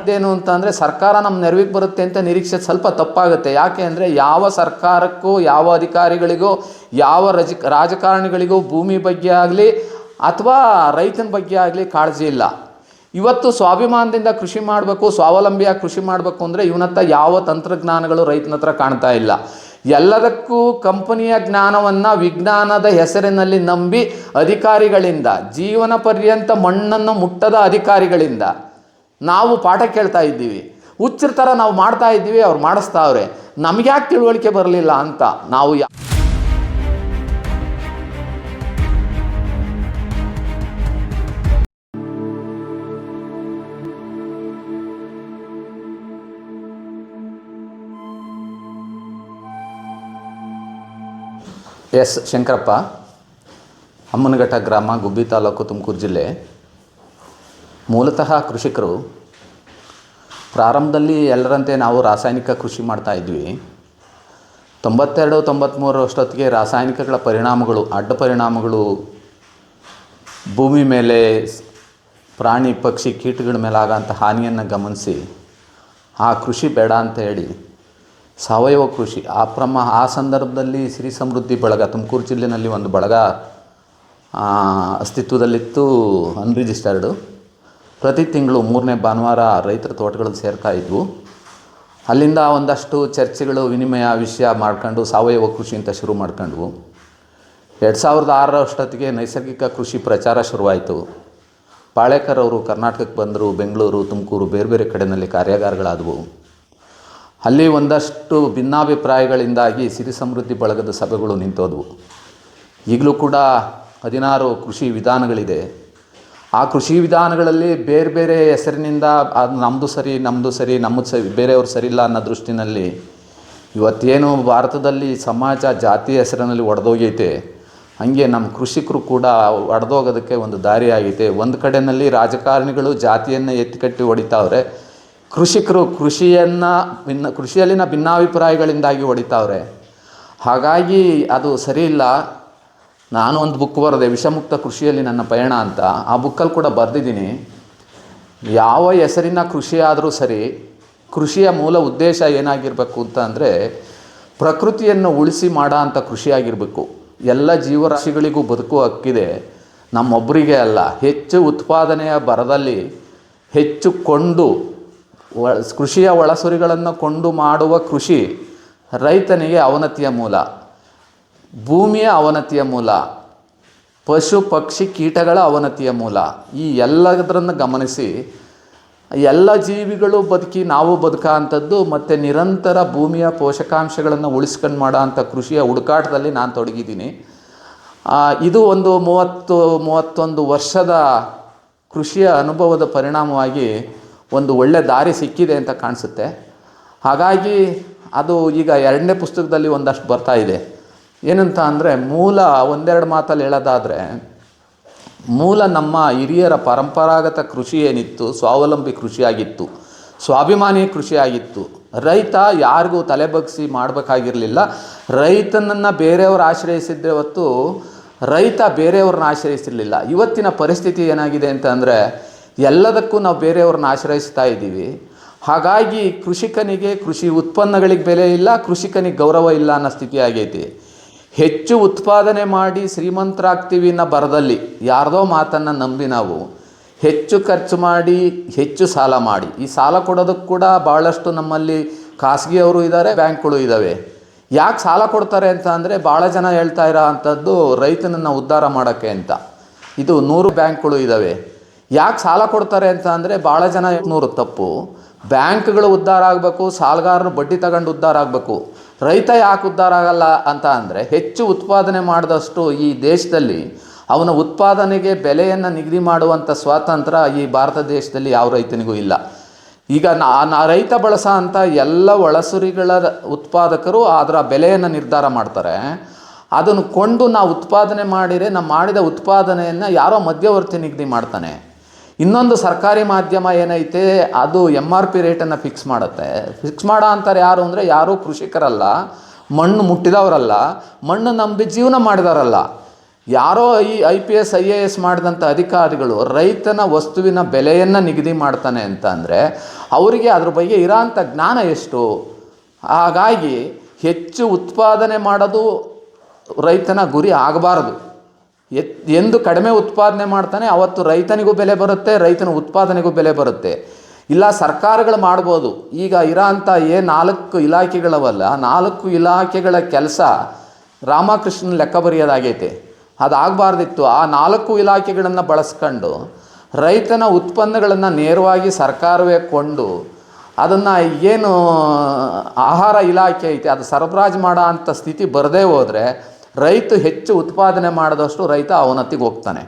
ಇದೇನು ಅಂತ ಅಂದರೆ ಸರ್ಕಾರ ನಮ್ಮ ನೆರವಿಗೆ ಬರುತ್ತೆ ಅಂತ ನಿರೀಕ್ಷೆ ಸ್ವಲ್ಪ ತಪ್ಪಾಗುತ್ತೆ. ಯಾಕೆ ಅಂದರೆ ಯಾವ ಸರ್ಕಾರಕ್ಕೂ, ಯಾವ ಅಧಿಕಾರಿಗಳಿಗೂ, ಯಾವ ರಜ, ರಾಜಕಾರಣಿಗಳಿಗೂ ಭೂಮಿ ಬಗ್ಗೆ ಆಗಲಿ ಅಥವಾ ರೈತನ ಬಗ್ಗೆ ಆಗಲಿ ಕಾಳಜಿ ಇಲ್ಲ. ಇವತ್ತು ಸ್ವಾಭಿಮಾನದಿಂದ ಕೃಷಿ ಮಾಡಬೇಕು, ಸ್ವಾವಲಂಬಿಯಾಗಿ ಕೃಷಿ ಮಾಡಬೇಕು ಅಂದರೆ ಇವನತ್ತ ಯಾವ ತಂತ್ರಜ್ಞಾನಗಳು ರೈತನ ಹತ್ರ ಕಾಣ್ತಾ ಇಲ್ಲ. ಎಲ್ಲದಕ್ಕೂ ಕಂಪನಿಯ ಜ್ಞಾನವನ್ನು ವಿಜ್ಞಾನದ ಹೆಸರಿನಲ್ಲಿ ನಂಬಿ ಅಧಿಕಾರಿಗಳಿಂದ, ಜೀವನ ಪರ್ಯಂತ ಮಣ್ಣನ್ನು ಮುಟ್ಟದ ಅಧಿಕಾರಿಗಳಿಂದ ನಾವು ಪಾಠ ಕೇಳ್ತಾ ಇದ್ದೀವಿ. ಹುಚ್ಚರ ಥರ ನಾವು ಮಾಡ್ತಾ ಇದ್ದೀವಿ, ಅವ್ರು ಮಾಡಿಸ್ತಾವ್ರೆ. ನಮ್ಗೆ ಯಾಕೆ ತಿಳುವಳಿಕೆ ಬರಲಿಲ್ಲ ಅಂತ ನಾವು ಯಾ- ಎಸ್ ಶಂಕರಪ್ಪ, ಅಮ್ಮನಘಟ್ಟ ಗ್ರಾಮ, ಗುಬ್ಬಿ ತಾಲೂಕು ತುಮಕೂರು ಜಿಲ್ಲೆ. ಮೂಲತಃ ಕೃಷಿಕರು. ಪ್ರಾರಂಭದಲ್ಲಿ ಎಲ್ಲರಂತೆ ನಾವು ರಾಸಾಯನಿಕ ಕೃಷಿ ಮಾಡ್ತಾ ಇದ್ವಿ. ತೊಂಬತ್ತೆರಡು ತೊಂಬತ್ತ್ಮೂರು ಅಷ್ಟೊತ್ತಿಗೆ ರಾಸಾಯನಿಕಗಳ ಪರಿಣಾಮಗಳು, ಅಡ್ಡ ಪರಿಣಾಮಗಳು, ಭೂಮಿ ಮೇಲೆ ಪ್ರಾಣಿ, ಪಕ್ಷಿ, ಕೀಟಗಳ ಮೇಲೆ ಆಗೋಂಥ ಹಾನಿಯನ್ನು ಗಮನಿಸಿ ಆ ಕೃಷಿ ಬೇಡ ಅಂತ ಹೇಳಿ ಸಾವಯವ ಕೃಷಿ. ಆ ಪ್ರಮ, ಆ ಸಂದರ್ಭದಲ್ಲಿ ಸಿರಿ ಸಮೃದ್ಧಿ ಬಳಗ, ತುಮಕೂರು ಜಿಲ್ಲೆಯಲ್ಲಿ ಒಂದು ಬಳಗ ಅಸ್ತಿತ್ವದಲ್ಲಿತ್ತು ಅನ್ರಿಜಿಸ್ಟರ್ಡು. ಪ್ರತಿ ತಿಂಗಳು ಮೂರನೇ ಭಾನುವಾರ ರೈತರ ತೋಟಗಳಲ್ಲಿ ಸೇರ್ತಾ ಇದ್ವು. ಅಲ್ಲಿಂದ ಒಂದಷ್ಟು ಚರ್ಚೆಗಳು, ವಿನಿಮಯ ವಿಷಯ ಮಾಡ್ಕೊಂಡು ಸಾವಯವ ಕೃಷಿ ಅಂತ ಶುರು ಮಾಡ್ಕೊಂಡ್ವು. ಎರಡು ಸಾವಿರದ ಆರರ ಅಷ್ಟೊತ್ತಿಗೆ ನೈಸರ್ಗಿಕ ಕೃಷಿ ಪ್ರಚಾರ ಶುರುವಾಯಿತು. ಪಾಳೇಕರ್ ಅವರು ಕರ್ನಾಟಕಕ್ಕೆ ಬಂದರು, ಬೆಂಗಳೂರು, ತುಮಕೂರು ಬೇರೆ ಬೇರೆ ಕಡೆಯಲ್ಲಿ ಕಾರ್ಯಾಗಾರಗಳಾದವು. ಅಲ್ಲಿ ಒಂದಷ್ಟು ಭಿನ್ನಾಭಿಪ್ರಾಯಗಳಿಂದಾಗಿ ಸಿರಿ ಸಮೃದ್ಧಿ ಬಳಗದ ಸಭೆಗಳು ನಿಂತೋದವು. ಈಗಲೂ ಕೂಡ ಹದಿನಾರು ಕೃಷಿ ವಿಧಾನಗಳಿದೆ. ಆ ಕೃಷಿ ವಿಧಾನಗಳಲ್ಲಿ ಬೇರೆ ಬೇರೆ ಹೆಸರಿನಿಂದ ಅದು ನಮ್ಮದು ಸರಿ ನಮ್ಮದು ಸರಿ ನಮ್ಮದು ಸರಿ, ಬೇರೆಯವ್ರು ಇಲ್ಲ ಅನ್ನೋ ದೃಷ್ಟಿನಲ್ಲಿ ಇವತ್ತೇನು ಭಾರತದಲ್ಲಿ ಸಮಾಜ ಜಾತಿ ಹೆಸರಿನಲ್ಲಿ ಒಡೆದೋಗೈತೆ, ಹಾಗೆ ನಮ್ಮ ಕೃಷಿಕರು ಕೂಡ ಒಡೆದೋಗೋದಕ್ಕೆ ಒಂದು ದಾರಿ ಆಗೈತೆ ಒಂದು ಕಡೆಯಲ್ಲಿ ರಾಜಕಾರಣಿಗಳು ಜಾತಿಯನ್ನು ಎತ್ತಿಕಟ್ಟಿ ಹೊಡಿತಾವ್ರೆ ಕೃಷಿಕರು ಕೃಷಿಯನ್ನು ಭಿನ್ನ, ಕೃಷಿಯಲ್ಲಿನ ಭಿನ್ನಾಭಿಪ್ರಾಯಗಳಿಂದಾಗಿ ಹೊಡಿತಾವ್ರೆ. ಹಾಗಾಗಿ ಅದು ಸರಿ ಇಲ್ಲ ನಾನು ಒಂದು ಬುಕ್ ಬರೆದೆ, ವಿಷಮುಕ್ತ ಕೃಷಿಯಲ್ಲಿ ನನ್ನ ಪಯಣ ಅಂತ. ಆ ಬುಕ್ಕಲ್ಲಿ ಕೂಡ ಬರೆದಿದ್ದೀನಿ. ಯಾವ ಹೆಸರಿನ ಕೃಷಿ ಆದರೂ ಸರಿ, ಕೃಷಿಯ ಮೂಲ ಉದ್ದೇಶ ಏನಾಗಿರಬೇಕು ಅಂತ ಅಂದರೆ, ಪ್ರಕೃತಿಯನ್ನು ಉಳಿಸಿ ಮಾಡೋ ಅಂಥ ಕೃಷಿಯಾಗಿರಬೇಕು. ಎಲ್ಲ ಜೀವರಾಶಿಗಳಿಗೂ ಬದುಕು ಹಕ್ಕಿದೆ. ನಮ್ಮೊಬ್ಬರಿಗೆ ಅಲ್ಲ, ಹೆಚ್ಚು ಉತ್ಪಾದನೆಯ ಬರದಲ್ಲಿ ಹೆಚ್ಚು ಕೊಂಡು ಕೃಷಿಯ ಒಳಸುರಿಗಳನ್ನು ಕೊಂಡು ಮಾಡುವ ಕೃಷಿ ರೈತನಿಗೆ ಅವನತಿಯ ಮೂಲ. ಭೂಮಿಯ ಅವನತಿಯ ಮೂಲ. ಪಶು, ಪಕ್ಷಿ, ಕೀಟಗಳ ಅವನತಿಯ ಮೂಲ. ಈ ಎಲ್ಲದರನ್ನು ಗಮನಿಸಿ, ಎಲ್ಲ ಜೀವಿಗಳು ಬದುಕಿ ನಾವು ಬದುಕೋ ಅಂಥದ್ದು ಮತ್ತು ನಿರಂತರ ಭೂಮಿಯ ಪೋಷಕಾಂಶಗಳನ್ನು ಉಳಿಸ್ಕೊಂಡು ಮಾಡೋ ಅಂಥ ಕೃಷಿಯ ಹುಡುಕಾಟದಲ್ಲಿ ನಾನು ತೊಡಗಿದ್ದೀನಿ. ಇದು ಒಂದು ಮೂವತ್ತು, ಮೂವತ್ತೊಂದು ವರ್ಷದ ಕೃಷಿಯ ಅನುಭವದ ಪರಿಣಾಮವಾಗಿ ಒಂದು ಒಳ್ಳೆ ದಾರಿ ಸಿಕ್ಕಿದೆ ಅಂತ ಕಾಣಿಸುತ್ತೆ. ಹಾಗಾಗಿ ಅದು ಈಗ ಎರಡನೇ ಪುಸ್ತಕದಲ್ಲಿ ಒಂದಷ್ಟು ಬರ್ತಾ ಇದೆ. ಏನಂತ ಅಂದರೆ ಮೂಲ ಒಂದೆರಡು ಮಾತಲ್ಲಿ ಹೇಳೋದಾದರೆ, ಮೂಲ ನಮ್ಮ ಹಿರಿಯರ ಪರಂಪರಾಗತ ಕೃಷಿ ಏನಿತ್ತು, ಸ್ವಾವಲಂಬಿ ಕೃಷಿಯಾಗಿತ್ತು, ಸ್ವಾಭಿಮಾನಿ ಕೃಷಿಯಾಗಿತ್ತು. ರೈತ ಯಾರಿಗೂ ತಲೆಬಗ್ಸಿ ಮಾಡಬೇಕಾಗಿರಲಿಲ್ಲ. ರೈತನನ್ನು ಬೇರೆಯವರು ಆಶ್ರಯಿಸಿದ್ರೆ ಹೊತ್ತು ರೈತ ಬೇರೆಯವ್ರನ್ನ ಆಶ್ರಯಿಸಿರಲಿಲ್ಲ. ಇವತ್ತಿನ ಪರಿಸ್ಥಿತಿ ಏನಾಗಿದೆ ಅಂತ ಅಂದರೆ ಎಲ್ಲದಕ್ಕೂ ನಾವು ಬೇರೆಯವ್ರನ್ನ ಆಶ್ರಯಿಸ್ತಾ ಇದ್ದೀವಿ. ಹಾಗಾಗಿ ಕೃಷಿಕನಿಗೆ ಕೃಷಿ ಉತ್ಪನ್ನಗಳಿಗೆ ಬೆಲೆ ಇಲ್ಲ, ಕೃಷಿಕನಿಗೆ ಗೌರವ ಇಲ್ಲ ಅನ್ನೋ ಸ್ಥಿತಿ ಆಗೈತಿ. ಹೆಚ್ಚು ಉತ್ಪಾದನೆ ಮಾಡಿ ಶ್ರೀಮಂತರಾಗ್ತೀವಿ ಅನ್ನೋ ಬರದಲ್ಲಿ ಯಾರ್ದೋ ಮಾತನ್ನು ನಂಬಿ ನಾವು ಹೆಚ್ಚು ಖರ್ಚು ಮಾಡಿ ಹೆಚ್ಚು ಸಾಲ ಮಾಡಿ. ಈ ಸಾಲ ಕೊಡೋದಕ್ಕೆ ಕೂಡ ಭಾಳಷ್ಟು ನಮ್ಮಲ್ಲಿ ಖಾಸಗಿಯವರು ಇದ್ದಾರೆ, ಬ್ಯಾಂಕ್ಗಳು ಇದ್ದಾವೆ. ಯಾಕೆ ಸಾಲ ಕೊಡ್ತಾರೆ ಅಂತ ಅಂದರೆ ಭಾಳ ಜನ ಹೇಳ್ತಾ ಇರೋ ಅಂಥದ್ದು ರೈತನನ್ನು ಉದ್ಧಾರ ಮಾಡೋಕ್ಕೆ ಅಂತ. ಇದು ನೂರು ಬ್ಯಾಂಕ್ಗಳು ಇದ್ದಾವೆ. ಯಾಕೆ ಸಾಲ ಕೊಡ್ತಾರೆ ಅಂತ ಅಂದರೆ ಭಾಳ ಜನ ನೂರು ತಪ್ಪು. ಬ್ಯಾಂಕ್ಗಳು ಉದ್ಧಾರ ಆಗಬೇಕು, ಸಾಲಗಾರರು ಬಡ್ಡಿ ತಗೊಂಡು ಉದ್ಧಾರ ಆಗಬೇಕು. ರೈತ ಯಾಕೆ ಉದ್ಧಾರ ಆಗಲ್ಲ ಅಂತ ಅಂದರೆ ಹೆಚ್ಚು ಉತ್ಪಾದನೆ ಮಾಡಿದಷ್ಟು ಈ ದೇಶದಲ್ಲಿ ಅವನ ಉತ್ಪಾದನೆಗೆ ಬೆಲೆಯನ್ನು ನಿಗದಿ ಮಾಡುವಂಥ ಸ್ವಾತಂತ್ರ್ಯ ಈ ಭಾರತ ದೇಶದಲ್ಲಿ ಯಾವ ರೈತನಿಗೂ ಇಲ್ಲ. ಈಗ ನಾ ರೈತ ಬಳಸೋ ಅಂಥ ಎಲ್ಲ ಒಳಸುರಿಗಳ ಉತ್ಪಾದಕರು ಅದರ ಬೆಲೆಯನ್ನು ನಿರ್ಧಾರ ಮಾಡ್ತಾರೆ. ಅದನ್ನು ಕೊಂಡು ನಾವು ಉತ್ಪಾದನೆ ಮಾಡಿದರೆ ನಾವು ಮಾಡಿದ ಉತ್ಪಾದನೆಯನ್ನು ಯಾರೋ ಮಧ್ಯವರ್ತಿ ನಿಗದಿ ಮಾಡ್ತಾನೆ. ಇನ್ನೊಂದು ಸರ್ಕಾರಿ ಮಾಧ್ಯಮ ಏನೈತೆ, ಅದು ಎಂ ಆರ್ ಪಿ ರೇಟನ್ನು ಫಿಕ್ಸ್ ಮಾಡುತ್ತೆ. ಫಿಕ್ಸ್ ಮಾಡೋ ಅಂತಾರೆ ಯಾರು ಅಂದರೆ, ಯಾರೂ ಕೃಷಿಕರಲ್ಲ, ಮಣ್ಣು ಮುಟ್ಟಿದವರಲ್ಲ, ಮಣ್ಣು ನಂಬಿ ಜೀವನ ಮಾಡಿದವರಲ್ಲ. ಯಾರೋ ಈ I P S I A S ಮಾಡಿದಂಥ ಅಧಿಕಾರಿಗಳು ರೈತನ ವಸ್ತುವಿನ ಬೆಲೆಯನ್ನು ನಿಗದಿ ಮಾಡ್ತಾನೆ ಅಂತ ಅಂದರೆ, ಅವರಿಗೆ ಅದ್ರ ಬಗ್ಗೆ ಇರೋಂಥ ಜ್ಞಾನ ಎಷ್ಟು? ಹಾಗಾಗಿ ಹೆಚ್ಚು ಉತ್ಪಾದನೆ ಮಾಡೋದು ರೈತನ ಗುರಿ ಆಗಬಾರ್ದು. ಎತ್, ಎಂದು ಕಡಿಮೆ ಉತ್ಪಾದನೆ ಮಾಡ್ತಾನೆ, ಅವತ್ತು ರೈತನಿಗೂ ಬೆಲೆ ಬರುತ್ತೆ, ರೈತನ ಉತ್ಪಾದನೆಗೂ ಬೆಲೆ ಬರುತ್ತೆ. ಇಲ್ಲ, ಸರ್ಕಾರಗಳು ಮಾಡ್ಬೋದು. ಈಗ ಇರೋಂಥ ಏ ನಾಲ್ಕು ಇಲಾಖೆಗಳವಲ್ಲ ನಾಲ್ಕು ಇಲಾಖೆಗಳ ಕೆಲಸ ರಾಮಕೃಷ್ಣನ ಲೆಕ್ಕ ಬರೆಯೋದಾಗೈತೆ. ಅದಾಗಬಾರ್ದಿತ್ತು. ಆ ನಾಲ್ಕು ಇಲಾಖೆಗಳನ್ನು ಬಳಸ್ಕೊಂಡು, ರೈತನ ಉತ್ಪನ್ನಗಳನ್ನು ನೇರವಾಗಿ ಸರ್ಕಾರವೇ ಕೊಂಡು, ಅದನ್ನು ಏನು ಆಹಾರ ಇಲಾಖೆ ಐತೆ, ಅದು ಸರಬರಾಜು ಮಾಡೋ ಅಂಥ ಸ್ಥಿತಿ ಬರದೇ ಹೋದರೆ ರೈತ ಹೆಚ್ಚು ಉತ್ಪಾದನೆ ಮಾಡಿದಷ್ಟು ರೈತ ಅವನತ್ತಿಗೆ ಹೋಗ್ತಾನೆ.